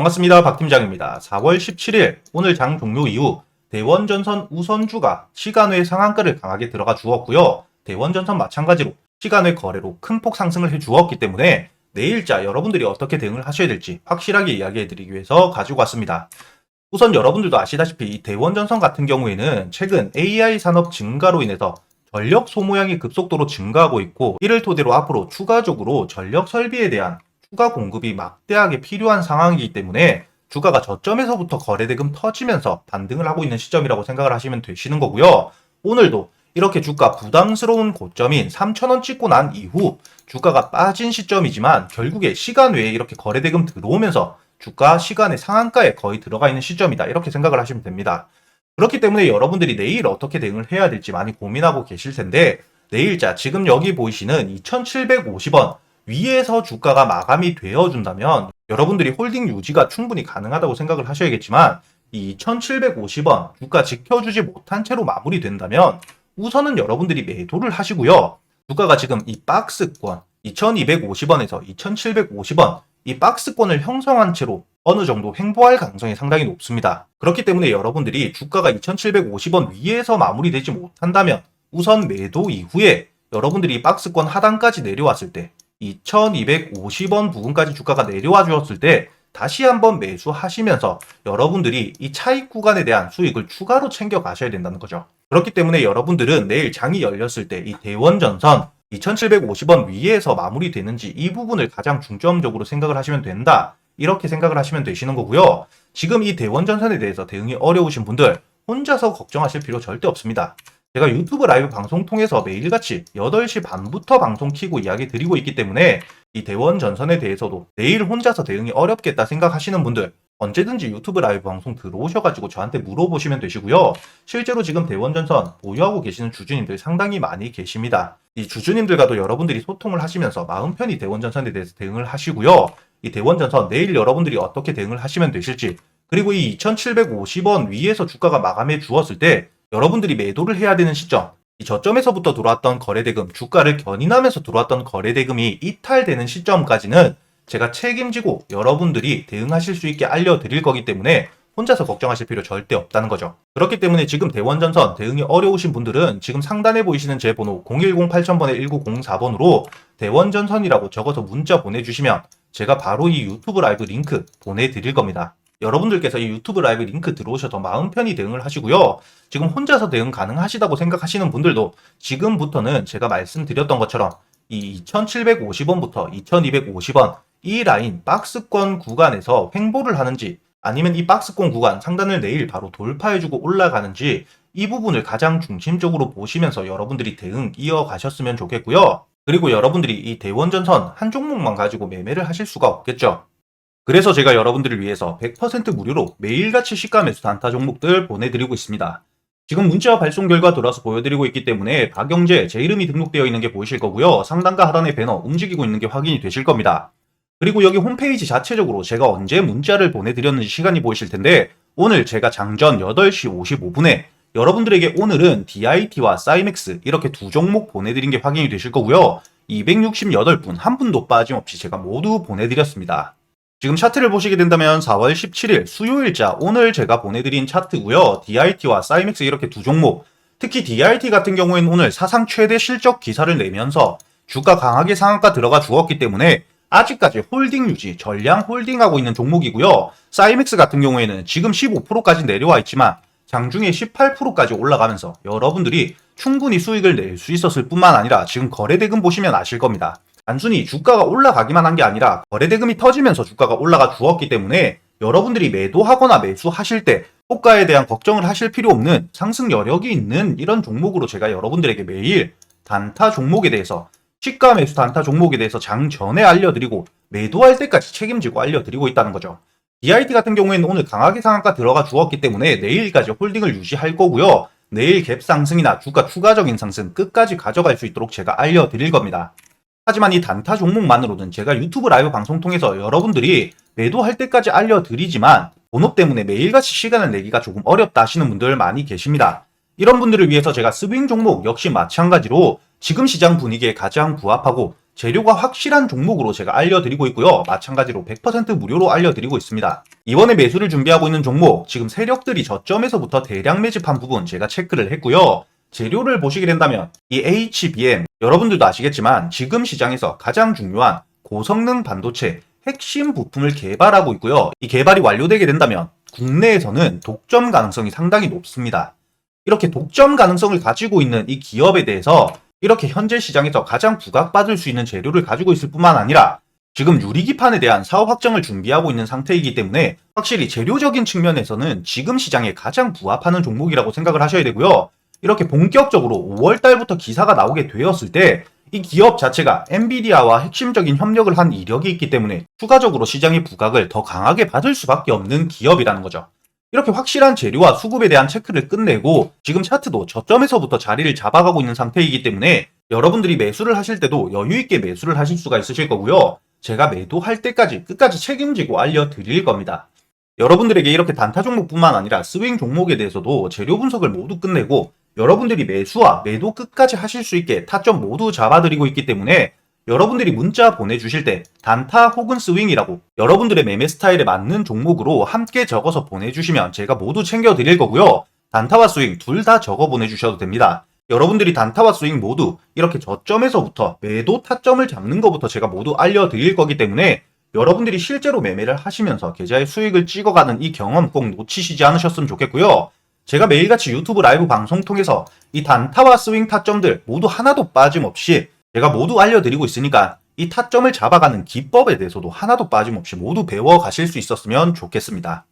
반갑습니다. 박 팀장입니다. 4월 17일 오늘 장 종료 이후 대원전선 우선주가 시간외 상한가를 강하게 들어가 주었고요. 대원전선 마찬가지로 시간외 거래로 큰 폭 상승을 해 주었기 때문에 내일자 여러분들이 어떻게 대응을 하셔야 될지 확실하게 이야기해 드리기 위해서 가지고 왔습니다. 우선 여러분들도 아시다시피 이 대원전선 같은 경우에는 최근 AI 산업 증가로 인해서 전력 소모량이 급속도로 증가하고 있고 이를 토대로 앞으로 추가적으로 전력 설비에 대한 추가 공급이 막대하게 필요한 상황이기 때문에 주가가 저점에서부터 거래대금 터지면서 반등을 하고 있는 시점이라고 생각을 하시면 되시는 거고요. 오늘도 이렇게 주가 부담스러운 고점인 3,000원 찍고 난 이후 주가가 빠진 시점이지만 결국에 시간 외에 이렇게 거래대금 들어오면서 주가 시간의 상한가에 거의 들어가 있는 시점이다. 이렇게 생각을 하시면 됩니다. 그렇기 때문에 여러분들이 내일 어떻게 대응을 해야 될지 많이 고민하고 계실 텐데 내일자 지금 여기 보이시는 2,750원 위에서 주가가 마감이 되어 준다면 여러분들이 홀딩 유지가 충분히 가능하다고 생각을 하셔야겠지만 이 2,750원 주가 지켜주지 못한 채로 마무리된다면 우선은 여러분들이 매도를 하시고요. 주가가 지금 이 박스권 2,250원에서 2,750원 이 박스권을 형성한 채로 어느 정도 횡보할 가능성이 상당히 높습니다. 그렇기 때문에 여러분들이 주가가 2,750원 위에서 마무리되지 못한다면 우선 매도 이후에 여러분들이 박스권 하단까지 내려왔을 때 2,250원 부근까지 주가가 내려와 주었을 때 다시 한번 매수하시면서 여러분들이 이 차익 구간에 대한 수익을 추가로 챙겨 가셔야 된다는 거죠. 그렇기 때문에 여러분들은 내일 장이 열렸을 때 이 대원전선 2,750원 위에서 마무리되는지 이 부분을 가장 중점적으로 생각을 하시면 된다. 이렇게 생각을 하시면 되시는 거고요. 지금 이 대원전선에 대해서 대응이 어려우신 분들 혼자서 걱정하실 필요 절대 없습니다. 제가 유튜브 라이브 방송 통해서 매일같이 8시 반부터 방송 키고 이야기 드리고 있기 때문에 이 대원 전선에 대해서도 내일 혼자서 대응이 어렵겠다 생각하시는 분들 언제든지 유튜브 라이브 방송 들어오셔가지고 저한테 물어보시면 되시고요. 실제로 지금 대원 전선 보유하고 계시는 주주님들 상당히 많이 계십니다. 이 주주님들과도 여러분들이 소통을 하시면서 마음 편히 대원 전선에 대해서 대응을 하시고요. 이 대원 전선 내일 여러분들이 어떻게 대응을 하시면 되실지 그리고 이 2,750원 위에서 주가가 마감해 주었을 때 여러분들이 매도를 해야 되는 시점, 이 저점에서부터 들어왔던 거래대금, 주가를 견인하면서 들어왔던 거래대금이 이탈되는 시점까지는 제가 책임지고 여러분들이 대응하실 수 있게 알려드릴 거기 때문에 혼자서 걱정하실 필요 절대 없다는 거죠. 그렇기 때문에 지금 대원전선 대응이 어려우신 분들은 지금 상단에 보이시는 제 번호 010-8000번에 1904번으로 대원전선이라고 적어서 문자 보내주시면 제가 바로 이 유튜브 라이브 링크 보내드릴 겁니다. 여러분들께서 이 유튜브 라이브 링크 들어오셔서 마음 편히 대응을 하시고요. 지금 혼자서 대응 가능하시다고 생각하시는 분들도 지금부터는 제가 말씀드렸던 것처럼 이 2,750원부터 2,250원 이 라인 박스권 구간에서 횡보를 하는지 아니면 이 박스권 구간 상단을 내일 바로 돌파해주고 올라가는지 이 부분을 가장 중심적으로 보시면서 여러분들이 대응 이어가셨으면 좋겠고요. 그리고 여러분들이 이 대원전선 한 종목만 가지고 매매를 하실 수가 없겠죠. 그래서 제가 여러분들을 위해서 100% 무료로 매일같이 시가 매수 단타 종목들 보내드리고 있습니다. 지금 문자 발송 결과 돌아서 보여드리고 있기 때문에 박영재 제 이름이 등록되어 있는 게 보이실 거고요. 상단과 하단의 배너 움직이고 있는 게 확인이 되실 겁니다. 그리고 여기 홈페이지 자체적으로 제가 언제 문자를 보내드렸는지 시간이 보이실 텐데 오늘 제가 장전 8시 55분에 여러분들에게 오늘은 DIT와 사이맥스 이렇게 두 종목 보내드린 게 확인이 되실 거고요. 268분 한 분도 빠짐없이 제가 모두 보내드렸습니다. 지금 차트를 보시게 된다면 4월 17일 수요일자 오늘 제가 보내드린 차트고요. DIT와 사이맥스 이렇게 두 종목 특히 DIT 같은 경우에는 오늘 사상 최대 실적 기사를 내면서 주가 강하게 상한가 들어가 주었기 때문에 아직까지 홀딩 유지, 전량 홀딩하고 있는 종목이고요. 사이맥스 같은 경우에는 지금 15%까지 내려와 있지만 장중에 18%까지 올라가면서 여러분들이 충분히 수익을 낼 수 있었을 뿐만 아니라 지금 거래대금 보시면 아실 겁니다. 단순히 주가가 올라가기만 한 게 아니라 거래대금이 터지면서 주가가 올라가 주었기 때문에 여러분들이 매도하거나 매수하실 때 호가에 대한 걱정을 하실 필요 없는 상승 여력이 있는 이런 종목으로 제가 여러분들에게 매일 단타 종목에 대해서 시가 매수 단타 종목에 대해서 장 전에 알려드리고 매도할 때까지 책임지고 알려드리고 있다는 거죠. DIT 같은 경우에는 오늘 강하게 상한가 들어가 주었기 때문에 내일까지 홀딩을 유지할 거고요. 내일 갭 상승이나 주가 추가적인 상승 끝까지 가져갈 수 있도록 제가 알려드릴 겁니다. 하지만 이 단타 종목만으로는 제가 유튜브 라이브 방송 통해서 여러분들이 매도할 때까지 알려드리지만 본업 때문에 매일같이 시간을 내기가 조금 어렵다 하시는 분들 많이 계십니다. 이런 분들을 위해서 제가 스윙 종목 역시 마찬가지로 지금 시장 분위기에 가장 부합하고 재료가 확실한 종목으로 제가 알려드리고 있고요. 마찬가지로 100% 무료로 알려드리고 있습니다. 이번에 매수를 준비하고 있는 종목, 지금 세력들이 저점에서부터 대량 매집한 부분 제가 체크를 했고요. 재료를 보시게 된다면 이 HBM 여러분들도 아시겠지만 지금 시장에서 가장 중요한 고성능 반도체 핵심 부품을 개발하고 있고요. 이 개발이 완료되게 된다면 국내에서는 독점 가능성이 상당히 높습니다. 이렇게 독점 가능성을 가지고 있는 이 기업에 대해서 이렇게 현재 시장에서 가장 부각받을 수 있는 재료를 가지고 있을 뿐만 아니라 지금 유리기판에 대한 사업 확정을 준비하고 있는 상태이기 때문에 확실히 재료적인 측면에서는 지금 시장에 가장 부합하는 종목이라고 생각을 하셔야 되고요. 이렇게 본격적으로 5월 달부터 기사가 나오게 되었을 때 이 기업 자체가 엔비디아와 핵심적인 협력을 한 이력이 있기 때문에 추가적으로 시장의 부각을 더 강하게 받을 수밖에 없는 기업이라는 거죠. 이렇게 확실한 재료와 수급에 대한 체크를 끝내고 지금 차트도 저점에서부터 자리를 잡아가고 있는 상태이기 때문에 여러분들이 매수를 하실 때도 여유 있게 매수를 하실 수가 있으실 거고요. 제가 매도할 때까지 끝까지 책임지고 알려드릴 겁니다. 여러분들에게 이렇게 단타 종목뿐만 아니라 스윙 종목에 대해서도 재료 분석을 모두 끝내고 여러분들이 매수와 매도 끝까지 하실 수 있게 타점 모두 잡아드리고 있기 때문에 여러분들이 문자 보내주실 때 단타 혹은 스윙이라고 여러분들의 매매 스타일에 맞는 종목으로 함께 적어서 보내주시면 제가 모두 챙겨드릴 거고요. 단타와 스윙 둘 다 적어 보내주셔도 됩니다. 여러분들이 단타와 스윙 모두 이렇게 저점에서부터 매도 타점을 잡는 것부터 제가 모두 알려드릴 거기 때문에 여러분들이 실제로 매매를 하시면서 계좌의 수익을 찍어가는 이 경험 꼭 놓치시지 않으셨으면 좋겠고요. 제가 매일같이 유튜브 라이브 방송 통해서 이 단타와 스윙 타점들 모두 하나도 빠짐없이 제가 모두 알려드리고 있으니까 이 타점을 잡아가는 기법에 대해서도 하나도 빠짐없이 모두 배워 가실 수 있었으면 좋겠습니다.